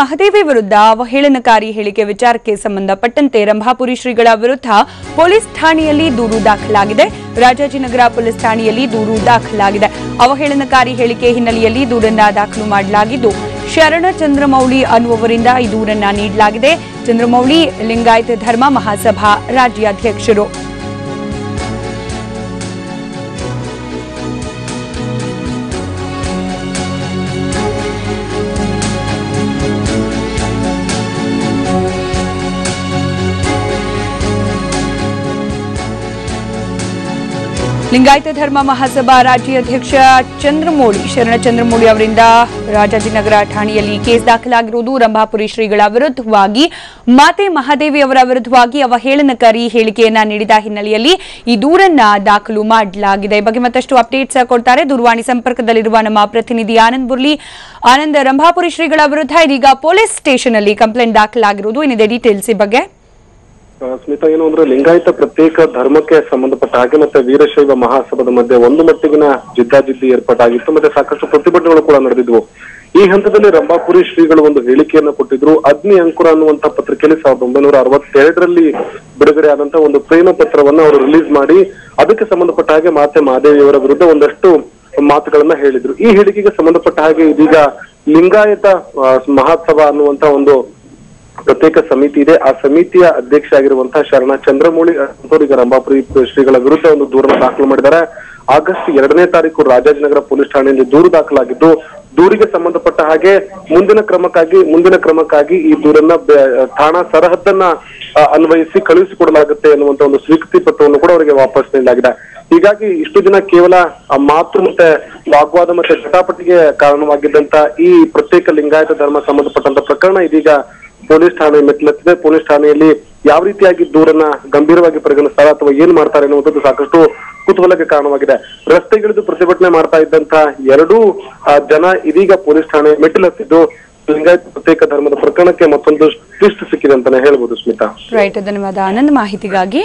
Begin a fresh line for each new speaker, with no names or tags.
ಮಹದೇವಿ ವಿರುದ್ಧ ಅವಹೇಳನಕಾರಿ ಹೇಳಿಕೆ ವಿಚಾರಕ್ಕೆ ಸಂಬಂಧಪಟ್ಟಂತೆ ರಂಭಾಪುರಿ ಶ್ರೀಗಳ ವಿರುದ್ಧ ಪೊಲೀಸ್ ಠಾಣೆಯಲ್ಲಿ ದೂರು ದಾಖಲಾಗಿದೆ. ರಾಜಾಜಿನಗರ ಪೊಲೀಸ್ ಠಾಣೆಯಲ್ಲಿ ದೂರು ದಾಖಲಾಗಿದೆ. ಅವಹೇಳನಕಾರಿ ಹೇಳಿಕೆ ಹಿನ್ನೆಲೆಯಲ್ಲಿ ದೂರನ್ನ ದಾಖಲು ಮಾಡಲಾಗಿದ್ದು, ಶರಣ ಚಂದ್ರಮೌಳಿ ಅನ್ನುವವರಿಂದ ಈ ದೂರನ್ನ ನೀಡಲಾಗಿದೆ. ಚಂದ್ರಮೌಳಿ ಲಿಂಗಾಯತ ಧರ್ಮ ಮಹಾಸಭಾ ರಾಜ್ಯಾಧ್ಯಕ್ಷರು. ಲಿಂಗಾಯತ ಧರ್ಮ ಮಹಾಸಭಾ ರಾಜ್ಯಾಧ್ಯಕ್ಷ ಚಂದ್ರಮೌಳಿ, ಶರಣ ಚಂದ್ರಮೌಳಿ ಅವರಿಂದ ರಾಜಾಜಿನಗರ ಠಾಣೆಯಲ್ಲಿ ಕೇಸ್ ದಾಖಲಾಗಿರುವುದು ರಂಭಾಪುರಿ ಶ್ರೀಗಳ ವಿರುದ್ಧವಾಗಿ, ಮಾತೆ ಮಹಾದೇವಿ ಅವರ ವಿರುದ್ಧವಾಗಿ ಅವಹೇಳನಕಾರಿ ಹೇಳಿಕೆಯನ್ನ ನೀಡಿದ ಹಿನ್ನೆಲೆಯಲ್ಲಿ ಈ ದೂರನ್ನ ದಾಖಲು ಮಾಡಲಾಗಿದೆ. ಈ ಬಗ್ಗೆ ಮತ್ತಷ್ಟು ಅಪ್ಡೇಟ್ಸ್ ಕೊಡ್ತಾರೆ ದೂರವಾಣಿ ಸಂಪರ್ಕದಲ್ಲಿರುವ ನಮ್ಮ ಪ್ರತಿನಿಧಿ ಆನಂದ್ ಬುರ್ಲಿ ಆನಂದ್, ರಂಭಾಪುರಿ ಶ್ರೀಗಳ ವಿರುದ್ಧ ಇದೀಗ ಪೊಲೀಸ್ ಸ್ಟೇಷನ್ ಅಲ್ಲಿ ಕಂಪ್ಲೇಂಟ್ ದಾಖಲಾಗಿರುವುದು. ಏನಿದೆ ಡೀಟೇಲ್ಸ್ ಈ ಬಗ್ಗೆ.
ಸ್ಮಿತಾ, ಏನು ಅಂದ್ರೆ ಲಿಂಗಾಯತ ಪ್ರತ್ಯೇಕ ಧರ್ಮಕ್ಕೆ ಸಂಬಂಧಪಟ್ಟ ಹಾಗೆ ಮತ್ತೆ ವೀರಶೈವ ಮಹಾಸಭದ ಮಧ್ಯೆ ಒಂದು ಮಟ್ಟಿಗಿನ ಜಿದ್ದಾಜಿದ್ದಿ ಏರ್ಪಾಟಾಗಿತ್ತು. ಮತ್ತೆ ಸಾಕಷ್ಟು ಪ್ರತಿಭಟನೆಗಳು ಕೂಡ ನಡೆದಿದ್ವು. ಈ ಹಂತದಲ್ಲಿ ರಂಭಾಪುರಿ ಶ್ರೀಗಳು ಒಂದು ಹೇಳಿಕೆಯನ್ನು ಕೊಟ್ಟಿದ್ರು. ಅಗ್ನಿ ಅಂಕುರ ಅನ್ನುವಂತ ಪತ್ರಿಕೆಯಲ್ಲಿ ಸಾವಿರದ ಒಂಬೈನೂರ ಅರವತ್ತೆರಡರಲ್ಲಿ ಬಿಡುಗಡೆ ಆದಂತ ಒಂದು ಪ್ರೇಮ ಪತ್ರವನ್ನ ಅವರು ರಿಲೀಸ್ ಮಾಡಿ, ಅದಕ್ಕೆ ಸಂಬಂಧಪಟ್ಟ ಹಾಗೆ ಮಾತೆ ಮಹಾದೇವಿಯವರ ವಿರುದ್ಧ ಒಂದಷ್ಟು ಮಾತುಗಳನ್ನ ಹೇಳಿದ್ರು. ಈ ಹೇಳಿಕೆಗೆ ಸಂಬಂಧಪಟ್ಟ ಹಾಗೆ ಇದೀಗ ಲಿಂಗಾಯತ ಮಹಾತ್ಸವ ಅನ್ನುವಂತ ಒಂದು ಪ್ರತ್ಯೇಕ ಸಮಿತಿ ಇದೆ. ಆ ಸಮಿತಿಯ ಅಧ್ಯಕ್ಷ ಆಗಿರುವಂತಹ ಶರಣ ಚಂದ್ರಮೌಳಿ ಈಗ ರಂಭಾಪುರಿ ಶ್ರೀಗಳ ವಿರುದ್ಧ ಒಂದು ದೂರನ್ನು ದಾಖಲು ಮಾಡಿದ್ದಾರೆ. ಆಗಸ್ಟ್ ಎರಡನೇ ತಾರೀಕು ರಾಜಾಜಿನಗರ ಪೊಲೀಸ್ ಠಾಣೆಯಲ್ಲಿ ದೂರು ದಾಖಲಾಗಿದ್ದು, ದೂರಿಗೆ ಸಂಬಂಧಪಟ್ಟ ಹಾಗೆ ಮುಂದಿನ ಕ್ರಮಕ್ಕಾಗಿ ಮುಂದಿನ ಕ್ರಮಕ್ಕಾಗಿ ಈ ದೂರನ್ನ ಠಾಣಾ ಸರಹದ್ದನ್ನ ಅನ್ವಯಿಸಿ ಕಳುಹಿಸಿಕೊಡಲಾಗುತ್ತೆ ಎನ್ನುವಂತ ಒಂದು ಸ್ವೀಕೃತಿ ಪತ್ರವನ್ನು ಕೂಡ ಅವರಿಗೆ ವಾಪಸ್ ನೀಡಲಾಗಿದೆ. ಹೀಗಾಗಿ ಇಷ್ಟು ದಿನ ಕೇವಲ ಮಾತು ಮತ್ತೆ ವಾಗ್ವಾದ ಮತ್ತೆ ಜಟಾಪಟಿಗೆ ಕಾರಣವಾಗಿದ್ದಂತ ಈ ಪ್ರತ್ಯೇಕ ಲಿಂಗಾಯತ ಧರ್ಮ ಸಂಬಂಧಪಟ್ಟಂತ ಪ್ರಕರಣ ಇದೀಗ ಪೊಲೀಸ್ ಠಾಣೆ ಮೆಟ್ಟಿಲತ್ತಿದೆ. ಪೊಲೀಸ್ ಠಾಣೆಯಲ್ಲಿ ಯಾವ ರೀತಿಯಾಗಿ ದೂರನ್ನ ಗಂಭೀರವಾಗಿ ಪರಿಗಣಿಸ್ತಾರೆ ಅಥವಾ ಏನ್ ಮಾಡ್ತಾರೆ ಅನ್ನುವಂಥದ್ದು ಸಾಕಷ್ಟು ಕುತೂಹಲಕ್ಕೆ ಕಾರಣವಾಗಿದೆ. ರಸ್ತೆಗಿಳಿದು ಪ್ರತಿಭಟನೆ ಮಾಡ್ತಾ ಇದ್ದಂತ ಎರಡೂ ಜನ ಇದೀಗ ಪೊಲೀಸ್ ಠಾಣೆ ಮೆಟ್ಟಿಲತ್ತಿದ್ದು. ಲಿಂಗಾಯತ್ ಪ್ರತ್ಯೇಕ ಧರ್ಮದ ಪ್ರಕರಣಕ್ಕೆ ಮತ್ತೊಂದು ಟ್ವಿಸ್ಟ್ ಸಿಕ್ಕಿದೆ ಅಂತಾನೆ ಹೇಳ್ಬೋದು ಸ್ಮಿತಾ.
ರೈಟ್ ಧನ್ಯವಾದ. ಆನಂದ್ ಮಾಹಿತಿಗಾಗಿ